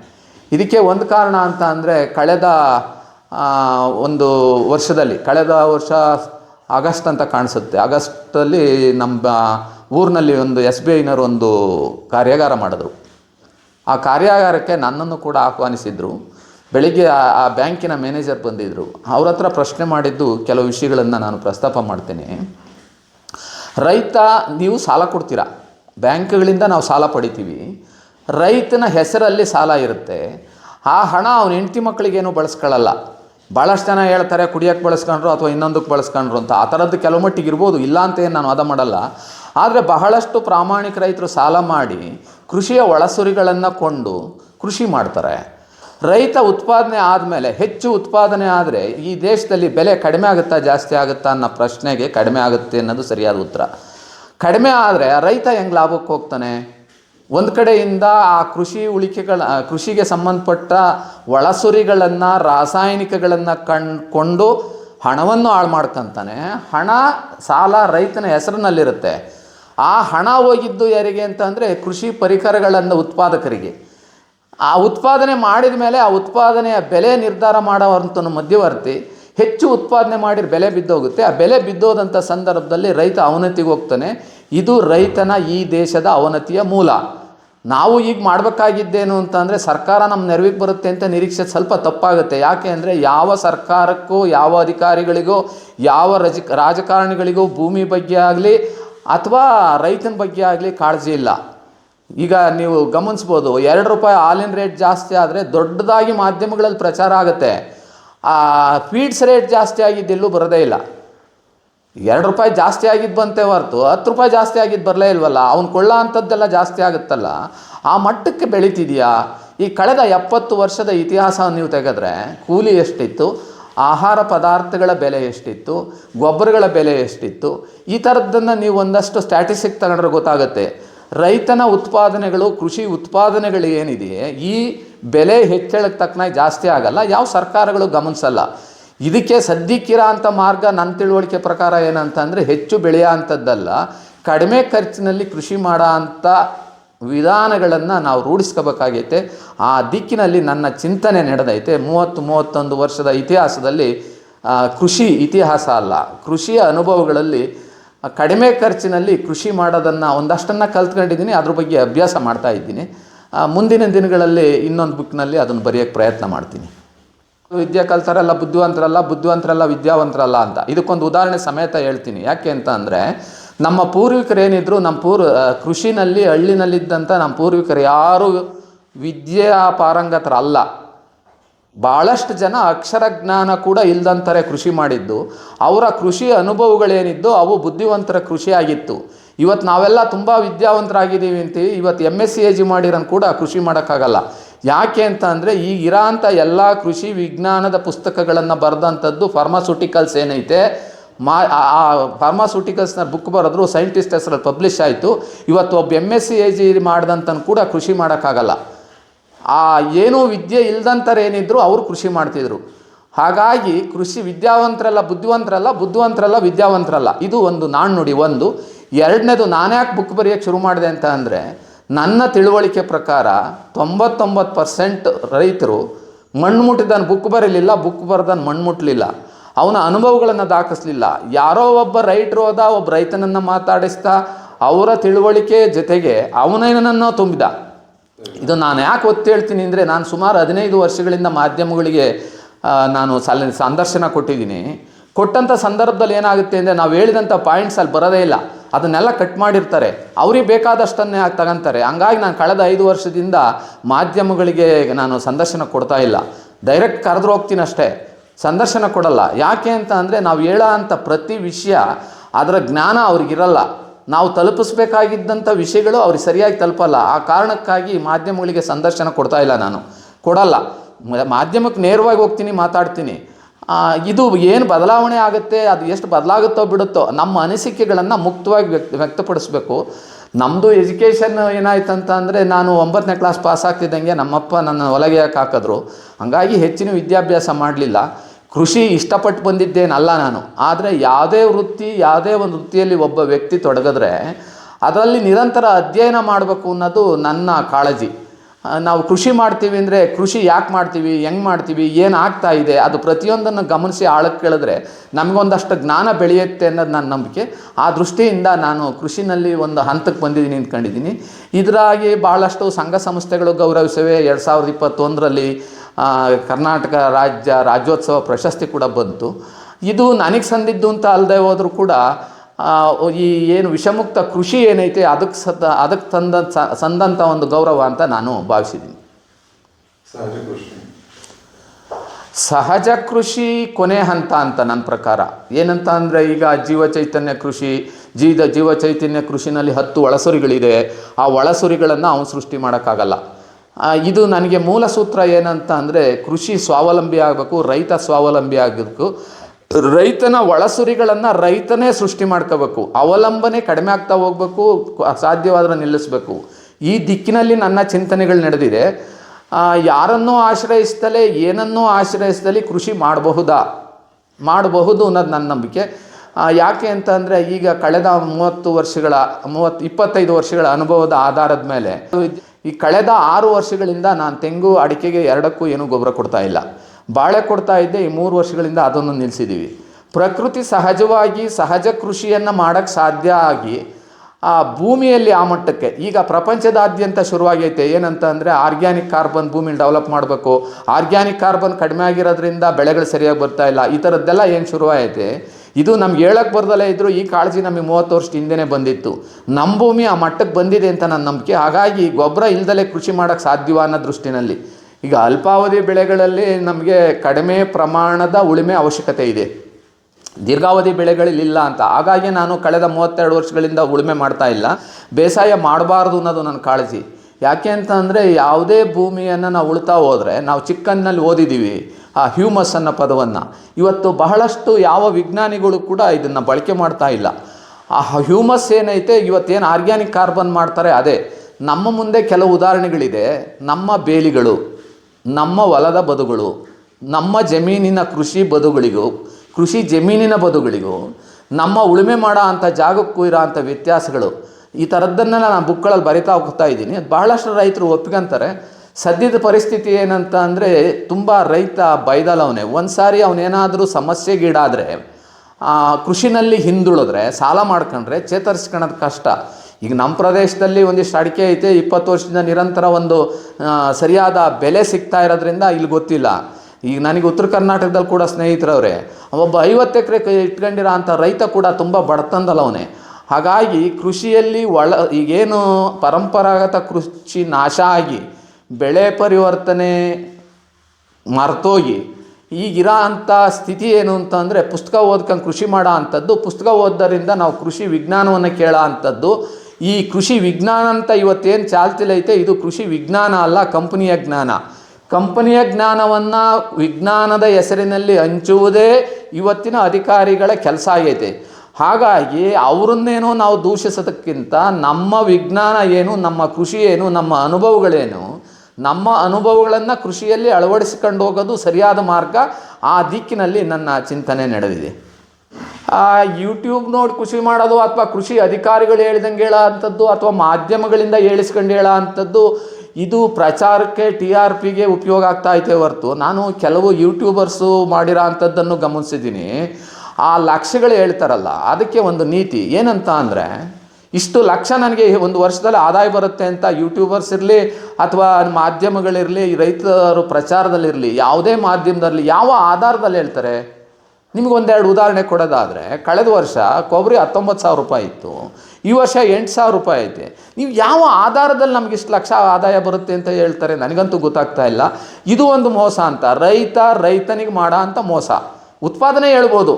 ಇದಕ್ಕೆ ಒಂದು ಕಾರಣ ಅಂತ ಅಂದರೆ ಕಳೆದ ಒಂದು ವರ್ಷದಲ್ಲಿ, ಕಳೆದ ವರ್ಷ ಆಗಸ್ಟ್ ಅಂತ ಕಾಣಿಸುತ್ತೆ. ಆಗಸ್ಟಲ್ಲಿ ನಮ್ಮ ಊರಿನಲ್ಲಿ ಒಂದು ಎಸ್ ಬಿ ಐನವರು ಒಂದು ಕಾರ್ಯಾಗಾರ ಮಾಡಿದ್ರು. ಆ ಕಾರ್ಯಾಗಾರಕ್ಕೆ ನನ್ನನ್ನು ಕೂಡ ಆಹ್ವಾನಿಸಿದ್ರು. ಬೆಳಿಗ್ಗೆ ಆ ಬ್ಯಾಂಕಿನ ಮ್ಯಾನೇಜರ್ ಬಂದಿದ್ದರು ಅವ್ರ ಹತ್ರ ಪ್ರಶ್ನೆ ಮಾಡಿದ್ದು ಕೆಲವು ವಿಷಯಗಳನ್ನು ನಾನು ಪ್ರಸ್ತಾಪ ಮಾಡ್ತೇನೆ. ರೈತ, ನೀವು ಸಾಲ ಕೊಡ್ತೀರಾ? ಬ್ಯಾಂಕ್ಗಳಿಂದ ನಾವು ಸಾಲ ಪಡಿತೀವಿ. ರೈತನ ಹೆಸರಲ್ಲಿ ಸಾಲ ಇರುತ್ತೆ. ಆ ಹಣ ಅವನ ಹೆಂಡತಿ ಮಕ್ಕಳಿಗೇನು ಬಳಸ್ಕೊಳ್ಳಲ್ಲ. ಭಾಳಷ್ಟು ಜನ ಹೇಳ್ತಾರೆ, ಕುಡಿಯೋಕ್ಕೆ ಬಳಸ್ಕೊಂಡ್ರು ಅಥವಾ ಇನ್ನೊಂದಕ್ಕೆ ಬಳಸ್ಕೊಂಡ್ರು ಅಂತ. ಆ ಥರದ್ದು ಕೆಲವು ಮಟ್ಟಿಗೆ ಇರ್ಬೋದು. ಇಲ್ಲ ಅಂತ ಏನು ನಾನು ಅದ ಮಾಡಲ್ಲ. ಆದರೆ ಬಹಳಷ್ಟು ಪ್ರಾಮಾಣಿಕ ರೈತರು ಸಾಲ ಮಾಡಿ ಕೃಷಿಯ ಒಳಸುರಿಗಳನ್ನು ಕೊಂಡು ಕೃಷಿ ಮಾಡ್ತಾರೆ. ರೈತ ಉತ್ಪಾದನೆ ಆದಮೇಲೆ, ಹೆಚ್ಚು ಉತ್ಪಾದನೆ ಆದರೆ ಈ ದೇಶದಲ್ಲಿ ಬೆಲೆ ಕಡಿಮೆ ಆಗುತ್ತಾ ಜಾಸ್ತಿ ಆಗುತ್ತಾ ಅನ್ನೋ ಪ್ರಶ್ನೆಗೆ ಕಡಿಮೆ ಆಗುತ್ತೆ ಅನ್ನೋದು ಸರಿಯಾದ ಉತ್ತರ. ಕಡಿಮೆ ಆದರೆ ರೈತ ಹೆಂಗೆ ಲಾಭಕ್ಕೆ ಹೋಗ್ತಾನೆ? ಒಂದು ಕಡೆಯಿಂದ ಆ ಕೃಷಿ ಉಳಿಕೆಗಳ ಕೃಷಿಗೆ ಸಂಬಂಧಪಟ್ಟ ಒಳಸುರಿಗಳನ್ನು, ರಾಸಾಯನಿಕಗಳನ್ನು ಕಂಡುಕೊಂಡು ಹಣವನ್ನು ಹಾಳು ಮಾಡ್ಕಂತಾನೆ. ಹಣ, ಸಾಲ ರೈತನ ಹೆಸರಿನಲ್ಲಿರುತ್ತೆ. ಆ ಹಣ ಹೋಗಿದ್ದು ಯಾರಿಗೆ ಅಂತಂದರೆ ಕೃಷಿ ಪರಿಕರಗಳನ್ನು ಉತ್ಪಾದಕರಿಗೆ. ಆ ಉತ್ಪಾದನೆ ಮಾಡಿದ ಮೇಲೆ ಆ ಉತ್ಪಾದನೆಯ ಬೆಲೆ ನಿರ್ಧಾರ ಮಾಡೋವಂಥ ಮಧ್ಯವರ್ತಿ. ಹೆಚ್ಚು ಉತ್ಪಾದನೆ ಮಾಡಿ ಬೆಲೆ ಬಿದ್ದೋಗುತ್ತೆ. ಆ ಬೆಲೆ ಬಿದ್ದೋದಂಥ ಸಂದರ್ಭದಲ್ಲಿ ರೈತ ಅವನತಿಗೆ ಹೋಗ್ತಾನೆ. ಇದು ರೈತನ ಈ ದೇಶದ ಅವನತಿಯ ಮೂಲ. ನಾವು ಈಗ ಮಾಡಬೇಕಾಗಿದ್ದೇನು ಅಂತಂದರೆ ಸರ್ಕಾರ ನಮ್ಮ ನೆರವಿಗೆ ಬರುತ್ತೆ ಅಂತ ನಿರೀಕ್ಷೆ ಸ್ವಲ್ಪ ತಪ್ಪಾಗುತ್ತೆ. ಯಾಕೆ ಅಂದರೆ ಯಾವ ಸರ್ಕಾರಕ್ಕೂ, ಯಾವ ಅಧಿಕಾರಿಗಳಿಗೂ, ಯಾವ ರಜ, ರಾಜಕಾರಣಿಗಳಿಗೂ ಭೂಮಿ ಬಗ್ಗೆ ಆಗಲಿ ಅಥವಾ ರೈತನ ಬಗ್ಗೆ ಆಗಲಿ ಕಾಳಜಿ ಇಲ್ಲ. ಈಗ ನೀವು ಗಮನಿಸ್ಬೋದು, ಎರಡು ರೂಪಾಯಿ ಹಾಲಿನ ರೇಟ್ ಜಾಸ್ತಿ ಆದರೆ ದೊಡ್ಡದಾಗಿ ಮಾಧ್ಯಮಗಳಲ್ಲಿ ಪ್ರಚಾರ ಆಗುತ್ತೆ. ಆ ಫೀಡ್ಸ್ ರೇಟ್ ಜಾಸ್ತಿ ಆಗಿದ್ದೆಲ್ಲೂ ಬರೋದೇ ಇಲ್ಲ. ಎರಡು ರೂಪಾಯಿ ಜಾಸ್ತಿ ಆಗಿದ್ದು ಬಂತೆ ಹೊರತು ಹತ್ತು ರೂಪಾಯಿ ಜಾಸ್ತಿ ಆಗಿದ್ದು ಬರಲೇ ಇಲ್ವಲ್ಲ? ಅವ್ನು ಕೊಳ್ಳೋ ಅಂಥದ್ದೆಲ್ಲ ಜಾಸ್ತಿ ಆಗುತ್ತಲ್ಲ? ಆ ಮಟ್ಟಕ್ಕೆ ಬೆಳೀತಿದೆಯಾ? ಈ ಕಳೆದ ಎಪ್ಪತ್ತು ವರ್ಷದ ಇತಿಹಾಸ ನೀವು ತೆಗೆದ್ರೆ ಕೂಲಿ ಎಷ್ಟಿತ್ತು? ಆಹಾರ ಪದಾರ್ಥಗಳ ಬೆಲೆ ಎಷ್ಟಿತ್ತು? ಗೊಬ್ಬರಗಳ ಬೆಲೆ ಎಷ್ಟಿತ್ತು? ಈ ಥರದ್ದನ್ನು ನೀವು ಒಂದಷ್ಟು ಸ್ಟ್ಯಾಟಿಸ್ಟಿಕ್ ತಗೊಂಡ್ರೆ ಗೊತ್ತಾಗುತ್ತೆ. ರೈತನ ಉತ್ಪಾದನೆಗಳು, ಕೃಷಿ ಉತ್ಪಾದನೆಗಳು ಏನಿದೆಯೇ, ಈ ಬೆಲೆ ಹೆಚ್ಚಳಕ್ಕೆ ತಕ್ಕನ ಜಾಸ್ತಿ ಆಗಲ್ಲ. ಯಾವ ಸರ್ಕಾರಗಳು ಗಮನಿಸಲ್ಲ. ಇದಕ್ಕೆ ಸದ್ಯಕ್ಕಿರೋ ಅಂಥ ಮಾರ್ಗ ನನ್ನ ತಿಳುವಳಿಕೆ ಪ್ರಕಾರ ಏನಂತಂದರೆ ಹೆಚ್ಚು ಬೆಳೆಯೋ ಅಂಥದ್ದಲ್ಲ ಕಡಿಮೆ ಖರ್ಚಿನಲ್ಲಿ ಕೃಷಿ ಮಾಡೋ ಅಂಥ ವಿಧಾನಗಳನ್ನು ನಾವು ರೂಢಿಸ್ಕೋಬೇಕಾಗೈತೆ. ಆ ದಿಕ್ಕಿನಲ್ಲಿ ನನ್ನ ಚಿಂತನೆ ನಡೆದೈತೆ. ಮೂವತ್ತು, ಮೂವತ್ತೊಂದು ವರ್ಷದ ಇತಿಹಾಸದಲ್ಲಿ ಕೃಷಿ ಇತಿಹಾಸ ಅಲ್ಲ. ಕೃಷಿಯ ಅನುಭವಗಳಲ್ಲಿ ಕಡಿಮೆ ಖರ್ಚಿನಲ್ಲಿ ಕೃಷಿ ಮಾಡೋದನ್ನು ಒಂದಷ್ಟನ್ನು ಕಲ್ತ್ಕೊಂಡಿದ್ದೀನಿ. ಅದ್ರ ಬಗ್ಗೆ ಅಭ್ಯಾಸ ಮಾಡ್ತಾ ಇದ್ದೀನಿ. ಮುಂದಿನ ದಿನಗಳಲ್ಲಿ ಇನ್ನೊಂದು ಬುಕ್ನಲ್ಲಿ ಅದನ್ನು ಬರೆಯೋಕ್ಕೆ ಪ್ರಯತ್ನ ಮಾಡ್ತೀನಿ. ವಿದ್ಯೆ ಕಲ್ತಾರಲ್ಲ ಬುದ್ಧಿವಂತರಲ್ಲ ಬುದ್ಧಿವಂತರಲ್ಲ, ವಿದ್ಯಾವಂತರಲ್ಲ ಅಂತ. ಇದಕ್ಕೊಂದು ಉದಾಹರಣೆ ಸಮೇತ ಹೇಳ್ತೀನಿ. ಯಾಕೆ ಅಂತ ಅಂದರೆ, ನಮ್ಮ ಪೂರ್ವಿಕರು ಏನಿದ್ರು, ನಮ್ಮ ಪೂರ್ವ ಕೃಷಿನಲ್ಲಿ ಹಳ್ಳಿನಲ್ಲಿದ್ದಂಥ ನಮ್ಮ ಪೂರ್ವಿಕರು ಯಾರೂ ವಿದ್ಯಾ ಪಾರಂಗತರಲ್ಲ ಭಾಳಷ್ಟು ಜನ ಅಕ್ಷರ ಜ್ಞಾನ ಕೂಡ ಇಲ್ದಂತಾರೆ ಕೃಷಿ ಮಾಡಿದ್ದು. ಅವರ ಕೃಷಿ ಅನುಭವಗಳೇನಿದ್ದು, ಅವು ಬುದ್ಧಿವಂತರ ಕೃಷಿ ಆಗಿತ್ತು ಇವತ್ತು ನಾವೆಲ್ಲ ತುಂಬ ವಿದ್ಯಾವಂತರಾಗಿದ್ದೀವಿ ಅಂತೀವಿ. ಇವತ್ತು M S C A G ಮಾಡಿರೋನ್ ಕೂಡ ಕೃಷಿ ಮಾಡೋಕ್ಕಾಗಲ್ಲ. ಯಾಕೆ ಅಂತ ಅಂದರೆ ಈಗ ಇರೋಂಥ ಎಲ್ಲ ಕೃಷಿ ವಿಜ್ಞಾನದ ಪುಸ್ತಕಗಳನ್ನು ಬರೆದಂಥದ್ದು ಫಾರ್ಮಾಸ್ಯೂಟಿಕಲ್ಸ್ ಏನೈತೆ? ಮಾ ಆ ಫಾರ್ಮಾಸ್ಯೂಟಿಕಲ್ಸ್ನ ಬುಕ್ ಬರೆದ್ರು ಸೈಂಟಿಸ್ಟ್ ಹೆಸರಲ್ಲಿ ಪಬ್ಲಿಷ್ ಆಯಿತು. ಇವತ್ತು ಒಬ್ಬ M S C A G ಮಾಡ್ದಂತನೂ ಕೂಡ ಕೃಷಿ ಮಾಡೋಕ್ಕಾಗಲ್ಲ. ಆ ಏನೂ ವಿದ್ಯೆ ಇಲ್ದಂಥರು ಏನಿದ್ರು ಅವರು ಕೃಷಿ ಮಾಡ್ತಿದ್ರು. ಹಾಗಾಗಿ ಕೃಷಿ ವಿದ್ಯಾವಂತರಲ್ಲ ಬುದ್ಧಿವಂತರಲ್ಲ ಬುದ್ಧಿವಂತರಲ್ಲ ವಿದ್ಯಾವಂತರಲ್ಲ. ಇದು ಒಂದು ನಾಣ್ಣುಡಿ ಒಂದು. ಎರಡನೇದು ನಾನ್ಯಾಕೆ ಬುಕ್ ಬರೆಯೋಕ್ಕೆ ಶುರು ಮಾಡಿದೆ ಅಂತ ಅಂದರೆ, ನನ್ನ ತಿಳುವಳಿಕೆ ಪ್ರಕಾರ ತೊಂಬತ್ತೊಂಬತ್ತು ಪರ್ಸೆಂಟ್ ರೈತರು ಮಣ್ಣು ಮುಟ್ಟಿದ್ದಾನೆ ಬುಕ್ ಬರೀಲಿಲ್ಲ ಬುಕ್ ಬರ್ದನ್ ಮಣ್ಣು ಮುಟ್ಟಲಿಲ್ಲ ಅವನ ಅನುಭವಗಳನ್ನು ದಾಖಲಿಸಲಿಲ್ಲ. ಯಾರೋ ಒಬ್ಬ ರೈತರು ಹೋದ, ಒಬ್ಬ ರೈತನನ್ನು ಮಾತಾಡಿಸ್ತಾ, ಅವರ ತಿಳುವಳಿಕೆ ಜೊತೆಗೆ ಅವನೇನನ್ನು ತುಂಬಿದ. ಇದು ನಾನು ಯಾಕೆ ಒತ್ತಿ ಹೇಳ್ತೀನಿ ಅಂದರೆ, ನಾನು ಸುಮಾರು ಹದಿನೈದು ವರ್ಷಗಳಿಂದ ಮಾಧ್ಯಮಗಳಿಗೆ ನಾನು ಸಲ, ಸಂದರ್ಶನ ಕೊಟ್ಟಿದ್ದೀನಿ. ಕೊಟ್ಟಂಥ ಸಂದರ್ಭದಲ್ಲಿ ಏನಾಗುತ್ತೆ ಅಂದರೆ, ನಾವು ಹೇಳಿದಂಥ ಪಾಯಿಂಟ್ಸ್ ಅಲ್ಲಿ ಬರೋದೇ ಇಲ್ಲ. ಅದನ್ನೆಲ್ಲ ಕಟ್ ಮಾಡಿರ್ತಾರೆ. ಅವ್ರಿಗೆ ಬೇಕಾದಷ್ಟನ್ನೇ ಆಗಿ ತಗೊಂತಾರೆ. ಹಂಗಾಗಿ ನಾನು ಕಳೆದ ಐದು ವರ್ಷದಿಂದ ಮಾಧ್ಯಮಗಳಿಗೆ ನಾನು ಸಂದರ್ಶನ ಕೊಡ್ತಾ ಇಲ್ಲ. ಡೈರೆಕ್ಟ್ ಕರೆದ್ರು ಹೋಗ್ತೀನಿ ಅಷ್ಟೇ ಸಂದರ್ಶನ ಕೊಡಲ್ಲ. ಯಾಕೆ ಅಂತ ಅಂದರೆ ನಾವು ಹೇಳೋ ಅಂಥ ಪ್ರತಿ ವಿಷಯ ಅದರ ಜ್ಞಾನ ಅವ್ರಿಗಿರಲ್ಲ. ನಾವು ತಲುಪಿಸ್ಬೇಕಾಗಿದ್ದಂಥ ವಿಷಯಗಳು ಅವ್ರಿಗೆ ಸರಿಯಾಗಿ ತಲುಪಲ್ಲ. ಆ ಕಾರಣಕ್ಕಾಗಿ ಮಾಧ್ಯಮಗಳಿಗೆ ಸಂದರ್ಶನ ಕೊಡ್ತಾ ಇಲ್ಲ ನಾನು. ಕೊಡಲ್ಲ. ಮಾಧ್ಯಮಕ್ಕೆ ನೇರವಾಗಿ ಹೋಗ್ತೀನಿ, ಮಾತಾಡ್ತೀನಿ. ಇದು ಏನು ಬದಲಾವಣೆ ಆಗುತ್ತೆ, ಅದು ಎಷ್ಟು ಬದಲಾಗುತ್ತೋ ಬಿಡುತ್ತೋ, ನಮ್ಮ ಅನಿಸಿಕೆಗಳನ್ನು ಮುಕ್ತವಾಗಿ ವ್ಯಕ್ತ, ವ್ಯಕ್ತಪಡಿಸ್ಬೇಕು. ನಮ್ಮದು ಎಜುಕೇಷನ್ ಏನಾಯ್ತು ಅಂತ ನಾನು ಒಂಬತ್ತನೇ ಕ್ಲಾಸ್ ಪಾಸ್ ಆಗ್ತಿದ್ದಂಗೆ ನಮ್ಮಪ್ಪ ನನ್ನ ಒಲಗೆ ಹಾಕಿದ್ರು? ಹಾಗಾಗಿ ಹೆಚ್ಚಿನ ವಿದ್ಯಾಭ್ಯಾಸ ಮಾಡಲಿಲ್ಲ. ಕೃಷಿ ಇಷ್ಟಪಟ್ಟು ಬಂದಿದ್ದೇನಲ್ಲ ನಾನು. ಆದರೆ ಯಾವುದೇ ವೃತ್ತಿ, ಯಾವುದೇ ಒಂದು ವೃತ್ತಿಯಲ್ಲಿ ಒಬ್ಬ ವ್ಯಕ್ತಿ ತೊಡಗಿದ್ರೆ, ಅದರಲ್ಲಿ ನಿರಂತರ ಅಧ್ಯಯನ ಮಾಡಬೇಕು ಅನ್ನೋದು ನನ್ನ ಕಾಳಜಿ. ನಾವು ಕೃಷಿ ಮಾಡ್ತೀವಿ ಅಂದರೆ ಕೃಷಿ ಯಾಕೆ ಮಾಡ್ತೀವಿ, ಹೆಂಗೆ ಮಾಡ್ತೀವಿ, ಏನು ಆಗ್ತಾ ಇದೆ, ಅದು ಪ್ರತಿಯೊಂದನ್ನು ಗಮನಿಸಿ ಆಳಕ್ಕೆ ಕೇಳಿದ್ರೆ ನಮಗೊಂದಷ್ಟು ಜ್ಞಾನ ಬೆಳೆಯುತ್ತೆ ಅನ್ನೋದು ನನ್ನ ನಂಬಿಕೆ. ಆ ದೃಷ್ಟಿಯಿಂದ ನಾನು ಕೃಷಿನಲ್ಲಿ ಒಂದು ಹಂತಕ್ಕೆ ಬಂದಿದ್ದೀನಿ ಅಂದ್ಕೊಂಡಿದ್ದೀನಿ. ಇದರಾಗಿ ಭಾಳಷ್ಟು ಸಂಘ ಸಂಸ್ಥೆಗಳು ಗೌರವಿಸಿವೆ. ಎರಡು ಸಾವಿರದ ಇಪ್ಪತ್ತೊಂದರಲ್ಲಿ ಕರ್ನಾಟಕ ರಾಜ್ಯ ರಾಜ್ಯೋತ್ಸವ ಪ್ರಶಸ್ತಿ ಕೂಡ ಬಂತು. ಇದು ನನಗೆ ಸಂದಿದ್ದು ಅಂತ ಅಲ್ಲದೆ ಹೋದರೂ ಕೂಡ ಈ ಏನು ವಿಷಮುಕ್ತ ಕೃಷಿ ಏನೈತೆ ಅದಕ್ಕೆ ಸದ ಅದಕ್ಕೆ ತಂದ ಸಂದಂಥ ಒಂದು ಗೌರವ ಅಂತ ನಾನು ಭಾವಿಸಿದ್ದೀನಿ. ಸಹಜ ಕೃಷಿ. ಕೊನೆ ಹಂತ ಅಂತ ನನ್ನ ಪ್ರಕಾರ. ಏನಂತ ಅಂದರೆ ಈಗ ಜೀವ ಚೈತನ್ಯ ಕೃಷಿ ಜೀದ ಜೀವ ಚೈತನ್ಯ ಕೃಷಿನಲ್ಲಿ ಹತ್ತು ಒಳಸುರಿಗಳಿದೆ. ಆ ಒಳಸುರಿಗಳನ್ನು ಅವನು ಸೃಷ್ಟಿ ಮಾಡೋಕ್ಕಾಗಲ್ಲ. ಇದು ನನಗೆ ಮೂಲ ಸೂತ್ರ ಏನಂತ ಅಂದರೆ ಕೃಷಿ ಸ್ವಾವಲಂಬಿ ಆಗಬೇಕು ರೈತ ಸ್ವಾವಲಂಬಿ ಆಗಬೇಕು. ರೈತನ ಒಳಸುರಿಗಳನ್ನು ರೈತನೇ ಸೃಷ್ಟಿ ಮಾಡ್ಕೋಬೇಕು, ಅವಲಂಬನೆ ಕಡಿಮೆ ಆಗ್ತಾ ಹೋಗ್ಬೇಕು ಸಾಧ್ಯವಾದರೆ ನಿಲ್ಲಿಸಬೇಕು. ಈ ದಿಕ್ಕಿನಲ್ಲಿ ನನ್ನ ಚಿಂತನೆಗಳು ನಡೆದಿದೆ. ಯಾರನ್ನೂ ಆಶ್ರಯಿಸ್ತಲೇ, ಏನನ್ನೂ ಆಶ್ರಯಿಸ್ತಲೇ ಕೃಷಿ ಮಾಡಬಹುದಾ? ಮಾಡಬಹುದು ಅನ್ನೋದು ನನ್ನ ನಂಬಿಕೆ. ಯಾಕೆ ಅಂತ ಅಂದರೆ, ಈಗ ಕಳೆದ ಮೂವತ್ತು ವರ್ಷಗಳ, ಮೂವತ್ತು, ಇಪ್ಪತ್ತೈದು ವರ್ಷಗಳ ಅನುಭವದ ಆಧಾರದ ಮೇಲೆ, ಈ ಕಳೆದ ಆರು ವರ್ಷಗಳಿಂದ ನಾನು ತೆಂಗು ಅಡಿಕೆಗೆ ಎರಡಕ್ಕೂ ಏನೂ ಗೊಬ್ಬರ ಕೊಡ್ತಾ ಇಲ್ಲ. ಬಾಳೆ ಕೊಡ್ತಾ ಇದ್ದೆ, ಈ ಮೂರು ವರ್ಷಗಳಿಂದ ಅದನ್ನು ನಿಲ್ಲಿಸಿದ್ದೀವಿ ಪ್ರಕೃತಿ ಸಹಜವಾಗಿ ಸಹಜ ಕೃಷಿಯನ್ನು ಮಾಡೋಕ್ಕೆ ಸಾಧ್ಯ ಆಗಿ, ಆ ಭೂಮಿಯಲ್ಲಿ ಆ ಮಟ್ಟಕ್ಕೆ, ಈಗ ಪ್ರಪಂಚದಾದ್ಯಂತ ಶುರುವಾಗೈತೆ, ಏನಂತ ಅಂದರೆ ಆರ್ಗ್ಯಾನಿಕ್ ಕಾರ್ಬನ್ ಭೂಮಿಲಿ ಡೆವಲಪ್ ಮಾಡಬೇಕು. ಆರ್ಗ್ಯಾನಿಕ್ ಕಾರ್ಬನ್ ಕಡಿಮೆ ಆಗಿರೋದ್ರಿಂದ ಬೆಳೆಗಳು ಸರಿಯಾಗಿ ಬರ್ತಾ ಇಲ್ಲ, ಈ ಥರದ್ದೆಲ್ಲ ಏನು ಶುರುವಾಗೈತೆ? ಇದು ನಮ್ಗೆ ಹೇಳಕ್ಕೆ ಬರ್ದಲ್ಲೇ ಇದ್ದರೂ ಈ ಕಾಳಜಿ ನಮಗೆ ಮೂವತ್ತು ವರ್ಷ ಹಿಂದೆನೇ ಬಂದಿತ್ತು. ನಮ್ಮ ಭೂಮಿ ಆ ಮಟ್ಟಕ್ಕೆ ಬಂದಿದೆ ಅಂತ ನನ್ನ ನಂಬಿಕೆ. ಹಾಗಾಗಿ ಗೊಬ್ಬರ ಇಲ್ದಲೇ ಕೃಷಿ ಮಾಡೋಕ್ಕೆ ಸಾಧ್ಯವ ಅನ್ನೋ ದೃಷ್ಟಿನಲ್ಲಿ. ಈಗ ಅಲ್ಪಾವಧಿ ಬೆಳೆಗಳಲ್ಲಿ ನಮಗೆ ಕಡಿಮೆ ಪ್ರಮಾಣದ ಉಳುಮೆ ಅವಶ್ಯಕತೆ ಇದೆ. ದೀರ್ಘಾವಧಿ ಬೆಳೆಗಳಲ್ಲಿ ಇಲ್ಲ ಅಂತ. ಹಾಗಾಗಿ ನಾನು ಕಳೆದ ಮೂವತ್ತೆರಡು ವರ್ಷಗಳಿಂದ ಉಳುಮೆ ಮಾಡ್ತಾ ಇಲ್ಲ. ಬೇಸಾಯ ಮಾಡಬಾರ್ದು ಅನ್ನೋದು ನನ್ನ ಕಾಳಜಿ. ಯಾಕೆ ಅಂತ ಅಂದರೆ ಯಾವುದೇ ಭೂಮಿಯನ್ನು ನಾವು ಉಳ್ತಾ ಹೋದರೆ ನಾವು ಚಿಕ್ಕನ್ನಲ್ಲಿ ಓದಿದ್ದೀವಿ ಆ ಹ್ಯೂಮಸ್ ಅನ್ನೋ ಪದವನ್ನು. ಇವತ್ತು ಬಹಳಷ್ಟು ಯಾವ ವಿಜ್ಞಾನಿಗಳು ಕೂಡ ಇದನ್ನು ಬಳಕೆ ಮಾಡ್ತಾ ಇಲ್ಲ. ಆ ಹ್ಯೂಮಸ್ ಏನೈತೆ? ಇವತ್ತೇನು ಆರ್ಗ್ಯಾನಿಕ್ ಕಾರ್ಬನ್ ಮಾಡ್ತಾರೆ? ಅದೇ. ನಮ್ಮ ಮುಂದೆ ಕೆಲವು ಉದಾಹರಣೆಗಳಿದೆ. ನಮ್ಮ ಬೇಲಿಗಳು. ನಮ್ಮ ಹೊಲದ ಬದುಗಳು, ನಮ್ಮ ಜಮೀನಿನ ಕೃಷಿ ಬದುಗಳಿಗೂ, ಕೃಷಿ ಜಮೀನಿನ ಬದುಗಳಿಗೂ, ನಮ್ಮ ಉಳುಮೆ ಮಾಡೋ ಅಂಥ ಜಾಗಕ್ಕೂ ಇರೋ ಅಂಥ ವ್ಯತ್ಯಾಸಗಳು, ಈ ಥರದ್ದನ್ನೆಲ್ಲ ನಾನು ಬುಕ್ಗಳಲ್ಲಿ ಬರಿತಾ ಹೋಗ್ತಾ ಇದ್ದೀನಿ. ಬಹಳಷ್ಟು ರೈತರು ಒಪ್ಕೊಂತಾರೆ ಸದ್ಯದ ಪರಿಸ್ಥಿತಿ ಏನಂತ ಅಂದರೆ ತುಂಬ ರೈತ ಬೈದಲವನೇ. ಒಂದು ಸಾರಿ ಅವನೇನಾದರೂ ಸಮಸ್ಯೆಗೀಡಾದರೆ ಕೃಷಿನಲ್ಲಿ ಹಿಂದುಳಿದ್ರೆ, ಸಾಲ ಮಾಡ್ಕೊಂಡ್ರೆ, ಚೇತರಿಸ್ಕೊಳೋದು ಕಷ್ಟ. ಈಗ ನಮ್ಮ ಪ್ರದೇಶದಲ್ಲಿ ಒಂದಿಷ್ಟು ಅಡಿಕೆ ಐತೆ, ಇಪ್ಪತ್ತು ವರ್ಷದಿಂದ ನಿರಂತರ ಒಂದು ಸರಿಯಾದ ಬೆಲೆ ಸಿಗ್ತಾ ಇರೋದ್ರಿಂದ ಇಲ್ಲಿ ಗೊತ್ತಿಲ್ಲ. ಈಗ ನನಗೆ ಉತ್ತರ ಕರ್ನಾಟಕದಲ್ಲಿ ಕೂಡ ಸ್ನೇಹಿತರವ್ರೆ, ಒಬ್ಬ ಐವತ್ತು ಎಕರೆ ಇಟ್ಕೊಂಡಿರೋ ಅಂಥ ರೈತ ಕೂಡ ತುಂಬ ಬಡತನದಲ್ಲವನೇ ಹಾಗಾಗಿ ಕೃಷಿಯಲ್ಲಿ ಒಳ, ಈಗೇನು ಪರಂಪರಾಗತ ಕೃಷಿ ನಾಶ ಆಗಿ, ಬೆಳೆ ಪರಿವರ್ತನೆ ಮರ್ತೋಗಿ, ಈಗಿರೋ ಅಂಥ ಸ್ಥಿತಿ ಏನು ಅಂತಂದರೆ ಪುಸ್ತಕ ಓದ್ಕೊಂಡು ಕೃಷಿ ಮಾಡೋ ಅಂಥದ್ದು, ಪುಸ್ತಕ ಓದೋದರಿಂದ ನಾವು ಕೃಷಿ ವಿಜ್ಞಾನವನ್ನು ಕೇಳೋ ಅಂಥದ್ದು ಈ ಕೃಷಿ ವಿಜ್ಞಾನ ಅಂತ ಇವತ್ತೇನು ಚಾಲ್ತಿಲೈತೆ ಇದು ಕೃಷಿ ವಿಜ್ಞಾನ ಅಲ್ಲ, ಕಂಪನಿಯ ಜ್ಞಾನ. ಕಂಪನಿಯ ಜ್ಞಾನವನ್ನು ವಿಜ್ಞಾನದ ಹೆಸರಿನಲ್ಲಿ ಹಂಚುವುದೇ ಇವತ್ತಿನ ಅಧಿಕಾರಿಗಳ ಕೆಲಸ ಆಗೈತೆ. ಹಾಗಾಗಿ ಅವರನ್ನೇನೋ ನಾವು ದೂಷಿಸೋದಕ್ಕಿಂತ ನಮ್ಮ ವಿಜ್ಞಾನ ಏನು, ನಮ್ಮ ಕೃಷಿ ಏನು, ನಮ್ಮ ಅನುಭವಗಳೇನು, ನಮ್ಮ ಅನುಭವಗಳನ್ನು ಕೃಷಿಯಲ್ಲಿ ಅಳವಡಿಸಿಕೊಂಡು ಹೋಗೋದು ಸರಿಯಾದ ಮಾರ್ಗ ಆ ದಿಕ್ಕಿನಲ್ಲಿ ನನ್ನ ಚಿಂತನೆ ನಡೆದಿದೆ. ಯೂಟ್ಯೂಬ್ ನೋಡಿ ಕೃಷಿ ಮಾಡೋದು ಅಥವಾ ಕೃಷಿ ಅಧಿಕಾರಿಗಳು ಹೇಳಿದಂಗೆ ಹೇಳೋ ಅಂಥದ್ದು ಅಥವಾ ಮಾಧ್ಯಮಗಳಿಂದ ಹೇಳಿಸ್ಕೊಂಡು ಹೇಳೋ ಅಂಥದ್ದು ಇದು ಪ್ರಚಾರಕ್ಕೆ ಟಿ ಆರ್ ಪಿಗೆ ಉಪಯೋಗ ಆಗ್ತಾ ಐತೆ ಹೊರತು. ನಾನು ಕೆಲವು ಯೂಟ್ಯೂಬರ್ಸು ಮಾಡಿರೋ ಅಂಥದ್ದನ್ನು ಗಮನಿಸಿದ್ದೀನಿ. ಆ ಲಕ್ಷಗಳು ಹೇಳ್ತಾರಲ್ಲ, ಅದಕ್ಕೆ ಒಂದು ನೀತಿ. ಏನಂತ ಅಂದರೆ, ಇಷ್ಟು ಲಕ್ಷ ನನಗೆ ಒಂದು ವರ್ಷದಲ್ಲಿ ಆದಾಯ ಬರುತ್ತೆ ಅಂತ ಯೂಟ್ಯೂಬರ್ಸ್ ಇರಲಿ ಅಥವಾ ಮಾಧ್ಯಮಗಳಿರಲಿ, ರೈತರು ಪ್ರಚಾರದಲ್ಲಿರಲಿ, ಯಾವುದೇ ಮಾಧ್ಯಮದಲ್ಲಿ, ಯಾವ ಆಧಾರದಲ್ಲಿ ಹೇಳ್ತಾರೆ? ನಿಮ್ಗೆ ಒಂದೆರಡು ಉದಾಹರಣೆ ಕೊಡೋದಾದರೆ, ಕಳೆದ ವರ್ಷ ಕೊಬ್ಬರಿ ಹತ್ತೊಂಬತ್ತು ಸಾವಿರ ರೂಪಾಯಿ ಇತ್ತು, ಈ ವರ್ಷ ಎಂಟು ಸಾವಿರ ರೂಪಾಯಿ ಐತೆ. ನೀವು ಯಾವ ಆಧಾರದಲ್ಲಿ ನಮ್ಗೆ ಇಷ್ಟು ಲಕ್ಷ ಆದಾಯ ಬರುತ್ತೆ ಅಂತ ಹೇಳ್ತಾರೆ ನನಗಂತೂ ಗೊತ್ತಾಗ್ತಾ ಇಲ್ಲ. ಇದು ಒಂದು ಮೋಸ ಅಂತ. ರೈತ ರೈತನಿಗೆ ಮಾಡೋ ಅಂತ ಮೋಸ. ಉತ್ಪಾದನೆ ಹೇಳ್ಬೋದು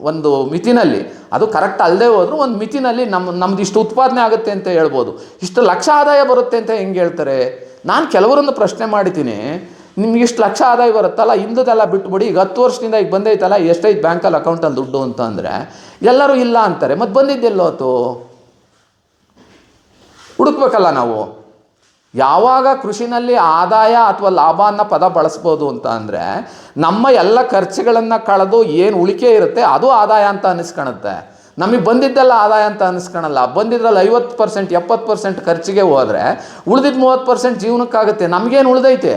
ಒಂದು ಮಿತಿನಲ್ಲಿ. ಅದು ಕರೆಕ್ಟ್ ಅಲ್ಲದೆ ಹೋದರೂ ಒಂದು ಮಿತಿನಲ್ಲಿ ನಮ್ಮ ನಮ್ದು ಇಷ್ಟು ಉತ್ಪಾದನೆ ಆಗುತ್ತೆ ಅಂತ ಹೇಳ್ಬೋದು. ಇಷ್ಟು ಲಕ್ಷ ಆದಾಯ ಬರುತ್ತೆ ಅಂತ ಹೆಂಗೆ ಹೇಳ್ತಾರೆ? ನಾನು ಕೆಲವರನ್ನು ಪ್ರಶ್ನೆ ಮಾಡಿದ್ದೀನಿ. ನಿಮ್ಗೆ ಇಷ್ಟು ಲಕ್ಷ ಆದಾಯ ಬರುತ್ತಲ್ಲ ಹಿಂದದೆಲ್ಲ ಬಿಟ್ಬಿಡಿ, ಈಗ ಹತ್ತು ವರ್ಷದಿಂದ ಈಗ ಬಂದೈತಲ್ಲ ಎಷ್ಟೈತೆ ಬ್ಯಾಂಕಲ್ಲಿ ಅಕೌಂಟಲ್ಲಿ ದುಡ್ಡು ಅಂತ ಅಂದರೆ, ಎಲ್ಲರೂ ಇಲ್ಲ ಅಂತಾರೆ. ಮತ್ತು ಬಂದಿದ್ದೆಲ್ಲೋತು ಹುಡುಕ್ಬೇಕಲ್ಲ ನಾವು. ಯಾವಾಗ ಕೃಷಿನಲ್ಲಿ ಆದಾಯ ಅಥವಾ ಲಾಭ ಅನ್ನೋ ಪದ ಬಳಸ್ಬೋದು ಅಂತ ಅಂದರೆ, ನಮ್ಮ ಎಲ್ಲ ಖರ್ಚುಗಳನ್ನು ಕಳೆದು ಏನು ಉಳಿಕೆ ಇರುತ್ತೆ ಅದು ಆದಾಯ ಅಂತ ಅನಿಸ್ಕೊಳುತ್ತೆ ನಮಗೆ ಬಂದಿದ್ದೆಲ್ಲ ಆದಾಯ ಅಂತ ಅನಿಸ್ಕೊಳಲ್ಲ ಬಂದಿದ್ರಲ್ಲಿ ಐವತ್ತು ಪರ್ಸೆಂಟ್ ಎಪ್ಪತ್ತು ಪರ್ಸೆಂಟ್ ಖರ್ಚಿಗೆ ಹೋದರೆ ಉಳಿದಿದ್ದು ಮೂವತ್ತು ಪರ್ಸೆಂಟ್ ಜೀವನಕ್ಕಾಗುತ್ತೆ. ನಮಗೇನು ಉಳಿದೈತೆ?